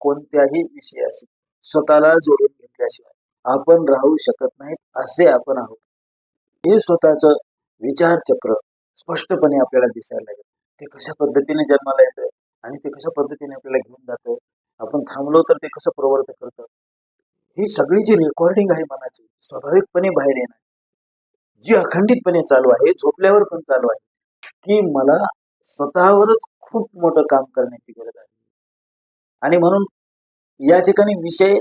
कोणत्याही विषयाशी स्वतःला जोडून घेतल्याशिवाय आपण राहू शकत नाहीत असे आपण आहोत. हे स्वतःच विचारचक्र स्पष्टपणे आपल्याला दिसायला लागेल. ते कशा पद्धतीने जन्माला येतं आणि ते कशा पद्धतीने आपल्याला घेऊन जातं आपण थांबलो तर ते कसं प्रवर्त करतं ही सगळी जी रेकॉर्डिंग आहे मनाची स्वाभाविकपणे बाहेर येणार. जी अखंडितपणे चालू आहे झोपल्यावर पण चालू आहे की मला स्वतःवरच खूप मोठं काम करण्याची गरज आहे. आणि म्हणून या ठिकाणी विषय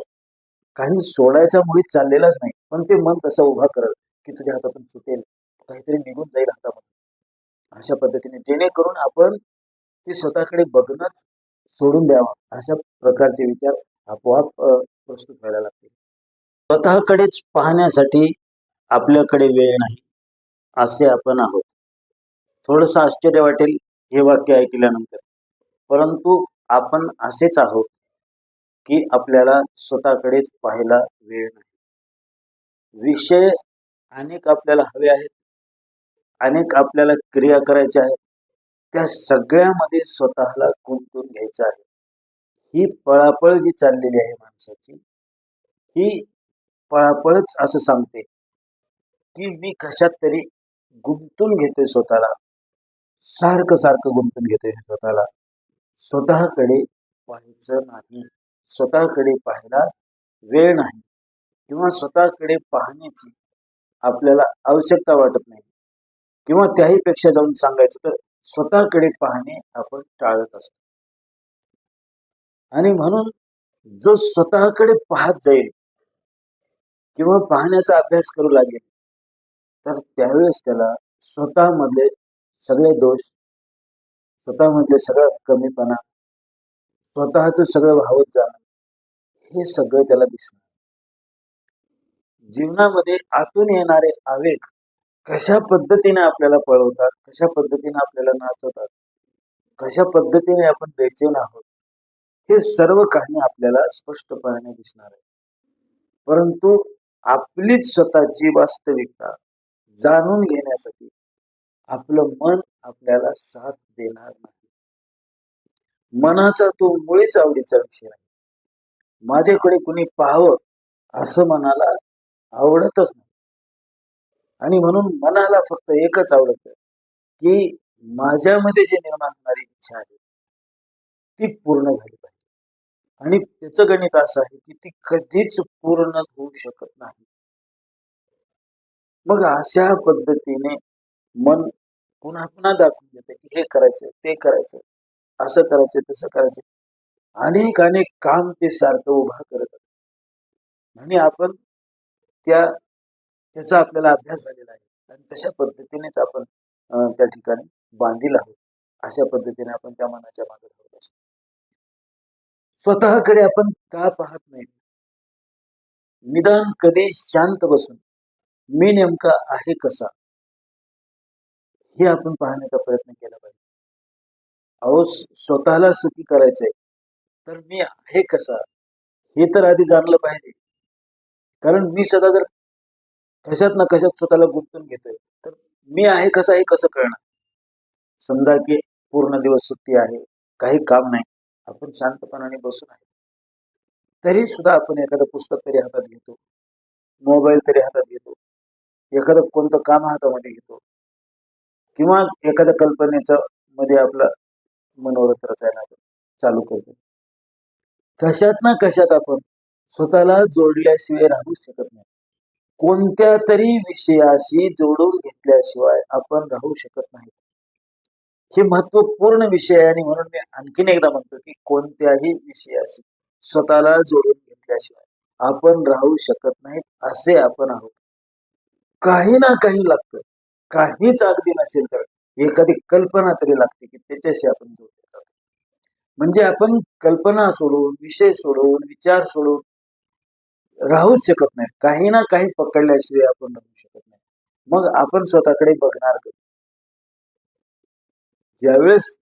काही सोडायचा मुळीच चाललेलाच नाही. पण ते मन तसं उभा करत की तुझ्या हातातून सुटेल काहीतरी निघून जाईल हातामध्ये अशा पद्धतीने जेणेकरून आपण ते स्वतःकडे बघणंच सोडून द्यावं. अशा प्रकारचे विचार आपोआप प्रस्तुत व्हायला लागतील. स्वतःकडेच पाहण्यासाठी आपल्याकडे वेळ नाही असे आपण आहोत. थोडंसं आश्चर्य वाटेल हे वाक्य ऐकल्यानंतर. परंतु आपण असेच आहोत की आपल्याला स्वतःकडेच पाहायला वेळ नाही. विषय अनेक आपल्याला हवे आहेत अनेक आपल्याला क्रिया करायच्या आहेत. त्या सगळ्यामध्ये स्वतःला गुंतून घ्यायचं आहे. ही पळापळ जी चाललेली आहे माणसाची ही पळापळच असं सांगते की मी कशात तरी गुंतून घेतोय स्वतःला. सारखं सारखं गुंतून घेतोय स्वतःला. स्वतःकडे पाहायचं नाही. स्वतःकडे पाहायला वेळ नाही. किंवा स्वतःकडे पाहण्याची आपल्याला आवश्यकता वाटत नाही. किंवा त्याही पेक्षा जाऊन सांगायचं तर स्वतःकडे पाहणे आपण टाळत असतो. आणि म्हणून जो स्वतःकडे पाहत जाईल किंवा पाहण्याचा अभ्यास करू लागेल तर त्यावेळेस त्याला स्वतःमधले सगळे दोष स्वतःमधले म्हणजे सगळं कमीपणा स्वतःच सगळं व्हावत जाणं हे सगळं त्याला दिसणार. जीवनामध्ये आतून येणारे आवेग कशा पद्धतीने आपल्याला पळवतात कशा पद्धतीने आपल्याला नाचवतात कशा पद्धतीने आपण बेचैन आहोत हे सर्व काही आपल्याला स्पष्टपणे दिसणार आहे. परंतु आपलीच स्वतःची वास्तविकता जाणून घेण्यासाठी आपलं मन आपल्याला साथ देणार नाही. मनाचा तो मुळीच आवडीचा विषय आहे माझ्याकडे कुणी पाहावं असं मनाला आवडतच नाही. आणि म्हणून मनाला फक्त एकच आवडत की माझ्यामध्ये जे निर्माण होणारी इच्छा आहे ती पूर्ण झाली पाहिजे. आणि त्याचं गणित असं आहे की ती कधीच पूर्ण होऊ शकत नाही. मग अशा पद्धतीने मन पुन्हा पुन्हा दाखवून देते की हे करायचं ते करायचं असं करायचं तसं करायचं अनेक अनेक काम ते सारखं उभा करत आणि आपण त्या त्याचा आपल्याला अभ्यास झालेला आहे. आणि तशा पद्धतीनेच आपण त्या ठिकाणी बांधील आहोत. अशा पद्धतीने आपण त्या मनाच्या मागे धावत असतो स्वतःकडे आपण का पाहत नाही? निदान कधी शांत बसून मी नेमका आहे कसा? हे आपण पाहण्याचा प्रयत्न केला पाहिजे. अहो स्वतःला सुखी करायचंय. तर मी आहे कसा? हे तर आधी जाणलं पाहिजे. कारण मी सदा जर कशात ना कशात स्वतःला गुंतून घेतोय तर मी आहे कसा हे कसं कळणार? समजा की पूर्ण दिवस सुट्टी आहे काही काम नाही आपण शांतपणाने बसून आहे. तरी सुद्धा आपण एखादं पुस्तक तरी हातात घेतो मोबाईल तरी हातात घेतो एखादं कोणतं काम हातामध्ये घेतो किंवा एखाद्या कल्पनेचं मध्ये आपलं मनोरथ रचायला चालू करतो. कशात ना कशात आपण स्वतःला जोडल्याशिवाय राहू शकत नाही. कोणत्या तरी विषयाशी जोडून घेतल्याशिवाय आपण राहू शकत नाही. हे महत्त्वपूर्ण विषय आहे आणि म्हणून मी आणखीन एकदा म्हणतो की कोणत्याही विषयाशी स्वतःला जोडून घेतल्याशिवाय आपण राहू शकत नाहीत असे आपण आहोत. काही ना काही लागतं. काहीच अगदी नसेल तर. एखादी कल्पना तरी लागते की त्याच्याशी आपण जोडले जातो. म्हणजे आपण कल्पना सोडून विषय सोडून विचार सोडून राहूच शकत नाही. काही ना काही पकडल्याशिवाय आपण राहू शकत नाही. मग आपण स्वतःकडे बघणार कधी? ज्यावेळेस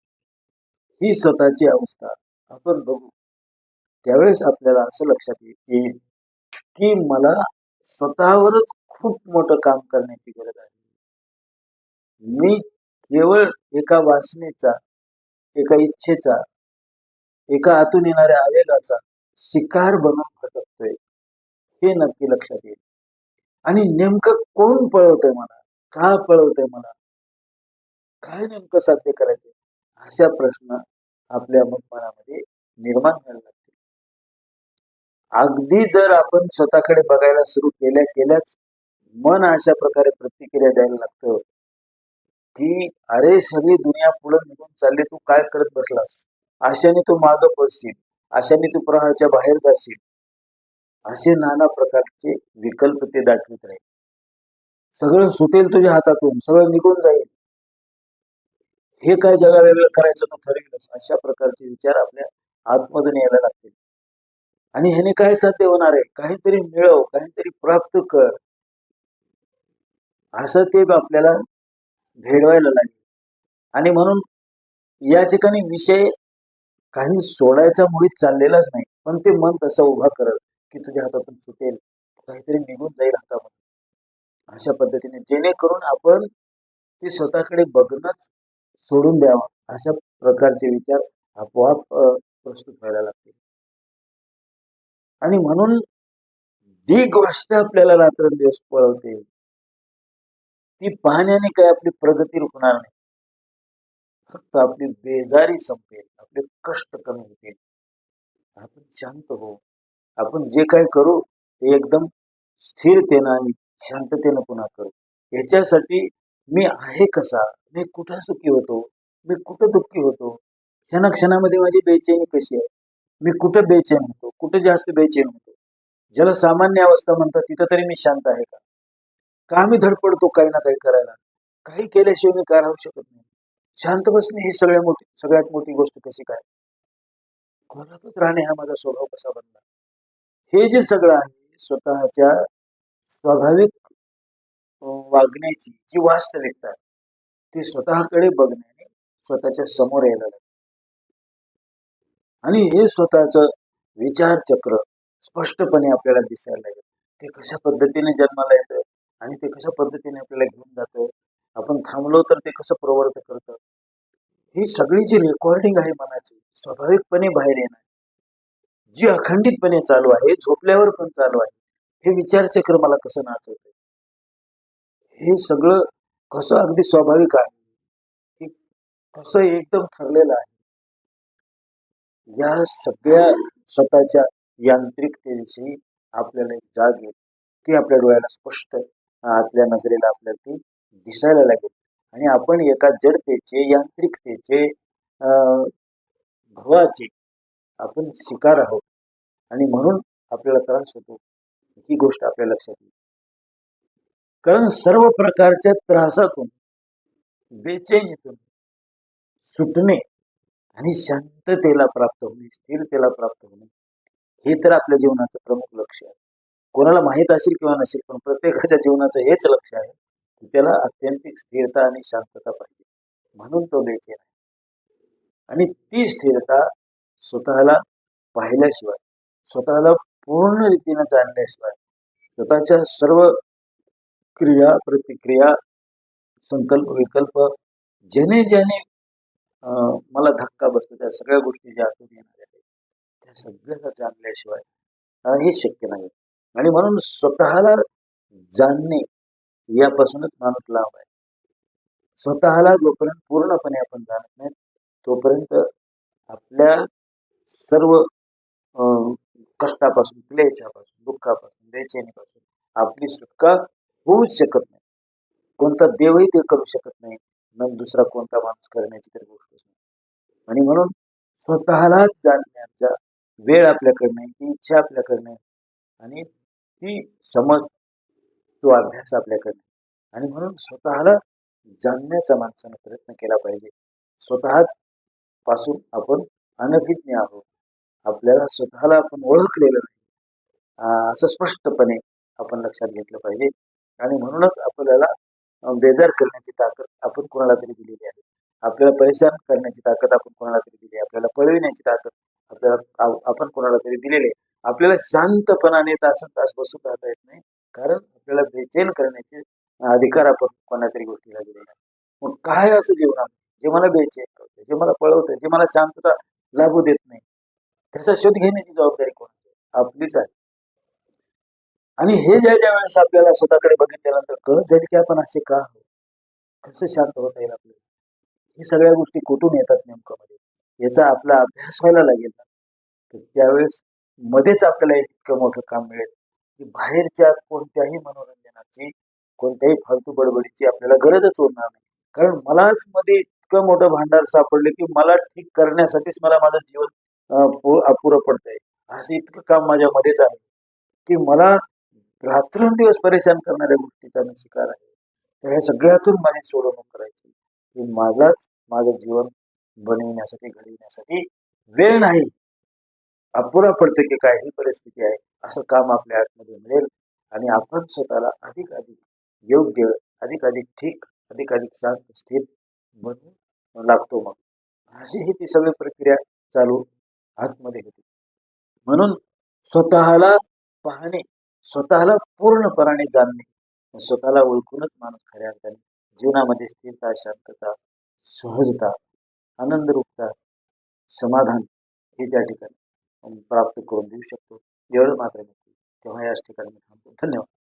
ही स्वतःची अवस्था आपण बघू त्यावेळेस आपल्याला असं लक्षात येईल की मला स्वतःवरच खूप मोठं काम करण्याची गरज आहे. मी केवळ एका वासनेचा एका इच्छेचा एका आतून येणाऱ्या आवेगाचा शिकार बनून भटकतोय हे नक्की लक्षात येईल. आणि नेमकं कोण पळवतंय मला? का पळवतंय मला? काय नेमकं साध्य करायचं अशा प्रश्न आपल्या मनामध्ये निर्माण व्हायला लागतील. अगदी जर आपण स्वतःकडे बघायला सुरू केल्या केल्याच मन अशा प्रकारे प्रतिक्रिया द्यायला लागतं की अरे सगळी दुनिया पुढे निघून चालली तू काय करत बसलास? अशाने तू मागं पडशील अशाने तू प्रहाच्या बाहेर जाशील. असे नाना प्रकारचे विकल्प ते दाखवित राहील. सगळं सुटेल तुझ्या हातातून सगळं निघून जाईल. हे काय जगा वेगळं करायचं तू ठरविलंस? अशा प्रकारचे विचार आपल्या आतमधून यायला लागतील. आणि ह्याने काय साध्य होणार आहे? काहीतरी मिळव काहीतरी प्राप्त कर. असं ते आपल्याला भेडवायला लागेल. आणि म्हणून या ठिकाणी विषय काही सोडायचा मुळीच चाललेलाच नाही. पण ते मन तसं उभा करत की तुझ्या हातातून सुटेल. काहीतरी निघून जाईल हातामध्ये. अशा पद्धतीने जेणेकरून आपण ते स्वतःकडे बघणंच सोडून द्यावं. अशा प्रकारचे विचार आपोआप प्रस्तुत व्हायला लागतील. आणि म्हणून जी गोष्ट आपल्याला रात्रंदिवस पळवते ती पाहण्याने काय आपली प्रगती रुकणार नाही. फक्त आपली बेजारी संपेल आपले कष्ट कमी होतील. आपण शांत हो. आपण जे काय करू ते एकदम स्थिरतेनं आणि शांततेनं पुन्हा करू. याच्यासाठी मी आहे कसा? मी कुठं सुखी होतो? मी कुठं दुःखी होतो? क्षणाक्षणामध्ये माझी बेचैनी कशी आहे? मी कुठं बेचैन होतो? कुठं जास्त बेचैन होतो? ज्याला सामान्य अवस्था म्हणतात तिथं तरी मी शांत आहे का? का मी धडपडतो काही ना काही करायला? काही केल्याशिवाय मी काय राहू शकत नाही. शांत बसणे ही सगळ्यात मोठी सगळ्यात मोठी गोष्ट कशी काय? कोणातच राहणे हा माझा स्वभाव कसा बनला? हे जे सगळं आहे स्वतःच्या स्वाभाविक वागण्याची जी वास्तविकता आहे, ती स्वतःकडे बघण्याने स्वतःच्या समोर यायला लागते आणि हे स्वतःच विचारचक्र स्पष्टपणे आपल्याला दिसायला लागेल. ते कशा पद्धतीने जन्माला येतं? आणि ते कशा पद्धतीने आपल्याला घेऊन जातं आपण थांबलो तर ते कसं प्रवर्त करतं? ही सगळी जी रेकॉर्डिंग आहे मनाची स्वाभाविकपणे बाहेर येणार. जी अखंडितपणे चालू आहे झोपल्यावर पण चालू आहे हे विचारचक्र मला कसं नाचवतं हे सगळं कसं अगदी स्वाभाविक आहे? हे कसं एकदम ठरलेलं आहे? या सगळ्या स्वतःच्या यांत्रिकतेविषयी आपल्याला एक जाग येईल ती आपल्या डोळ्याला स्पष्ट आपल्या नजरेला आपल्याला ती दिसायला लागेल. आणि आपण एका जडतेचे यांत्रिकतेचे अं, भवाचे आपण शिकार आहोत. आणि म्हणून आपल्याला त्रास होतो. ही गोष्ट आपल्या लक्षात येईल. कारण सर्व प्रकारच्या त्रासातून बेचैनीतून सुटणे आणि शांततेला प्राप्त होणे स्थिरतेला प्राप्त होणे हे तर आपल्या जीवनाचं प्रमुख लक्ष आहे. कोणाला माहीत असेल किंवा नसेल पण प्रत्येकाच्या जीवनाचं हेच लक्ष आहे की त्याला अत्यंतिक स्थिरता आणि शांतता पाहिजे. म्हणून तो बेचैन आहे. आणि ती स्थिरता स्वतःला पाहिल्याशिवाय स्वतःला पूर्ण रीतीनं जाणल्याशिवाय स्वतःच्या सर्व क्रिया प्रतिक्रिया संकल्प विकल्प ज्याने ज्याने अं, मला धक्का बसतो त्या सगळ्या गोष्टी ज्या आतून येणार आहेत त्या सगळ्याला जाणल्याशिवाय हे शक्य नाही. आणि म्हणून स्वतःला जाणणे यापासूनच माणूस लांब आहे. स्वतःला जोपर्यंत पूर्णपणे आपण जाणत नाही तोपर्यंत आपल्या सर्व कष्टापासून क्लेशापासून दुःखापासून बेचैनीपासून आपली सुटका होऊच शकत नाही. कोणता देवही ते करू शकत नाही न दुसरा कोणता माणूस करण्याची तर गोष्टच नाही. आणि म्हणून स्वतःलाच जाणण्याचा वेळ आपल्याकडे नाही ती इच्छा आपल्याकडे नाही आणि ती समज तो अभ्यास आपल्याकडे. आणि म्हणून स्वतःला जाणण्याचा माणसानं प्रयत्न केला पाहिजे. स्वतःच पासून आपण अनभिज्ञ आहोत. आपल्याला स्वतःला आपण ओळखलेलं नाही. असं स्पष्टपणे आपण लक्षात घेतलं पाहिजे. आणि म्हणूनच आपल्याला बेजार करण्याची ताकद आपण कोणाला तरी दिलेली आहे. आपल्याला परेशान करण्याची ताकद आपण कोणाला तरी दिली आहे. आपल्याला पळविण्याची ताकद आपल्याला आपण कोणाला तरी दिलेली आहे. आपल्याला शांतपणाने तासन तास बसून राहता येत नाही. कारण आपल्याला बेचैन करण्याचे अधिकार आपण कोणातरी गोष्टीला दिलेला मग काय असं जीवनात जे मला बेचैन करतं जे मला पळवतं जे मला शांतता लाभू देत नाही त्याचा शोध घेण्याची जबाबदारी कोणाची आपलीच आहे. आणि हे ज्या ज्या वेळेस आपल्याला स्वतःकडे बघितल्यानंतर कळत जाईल की आपण असे का आहोत? कसं शांत होता येईल आपल्याला? हे सगळ्या गोष्टी कुठून येतात नेमकं? मध्ये याचा आपला अभ्यास व्हायला लागेल ना. त्यावेळेस मध्येच आपल्याला इतकं मोठं काम मिळेल की बाहेरच्या कोणत्याही मनोरंजनाची कोणत्याही फालतू बडबडीची आपल्याला गरजच उरणार नाही. कारण मलाच मध्ये इतकं मोठं भांडार सापडलं की मला ठीक करण्यासाठीच मला माझं जीवन अपुरं पडतंय. असं इतकं काम माझ्या मध्येच आहे की मला रात्रंदिवस परेशान करणाऱ्या गोष्टीचा मी शिकार आहे. तर ह्या सगळ्यातून माझी सोडवणूक करायची की माझाच माझं जीवन बनविण्यासाठी घडविण्यासाठी वेळ नाही. अपुरा पडतं की काय ही परिस्थिती आहे असं काम आपल्या आतमध्ये मिळेल. आणि आपण स्वतःला अधिक अधिक योग्य अधिक अधिक ठीक अधिक अधिक शांत स्थिर बनू लागतो मग. अशी ही ती सगळी प्रक्रिया चालू आतमध्ये होती. म्हणून स्वतःला पाहणे स्वतःला पूर्णपणाने जाणणे स्वतःला ओळखूनच माणूस खऱ्या अर्थाने जीवनामध्ये स्थिरता शांतता सहजता आनंदरूपता समाधान हे त्या ठिकाणी प्राप्त करून देऊ शकतो. एवढं मात्र नक्की. तेव्हा याच ठिकाणी थांबतो. धन्यवाद.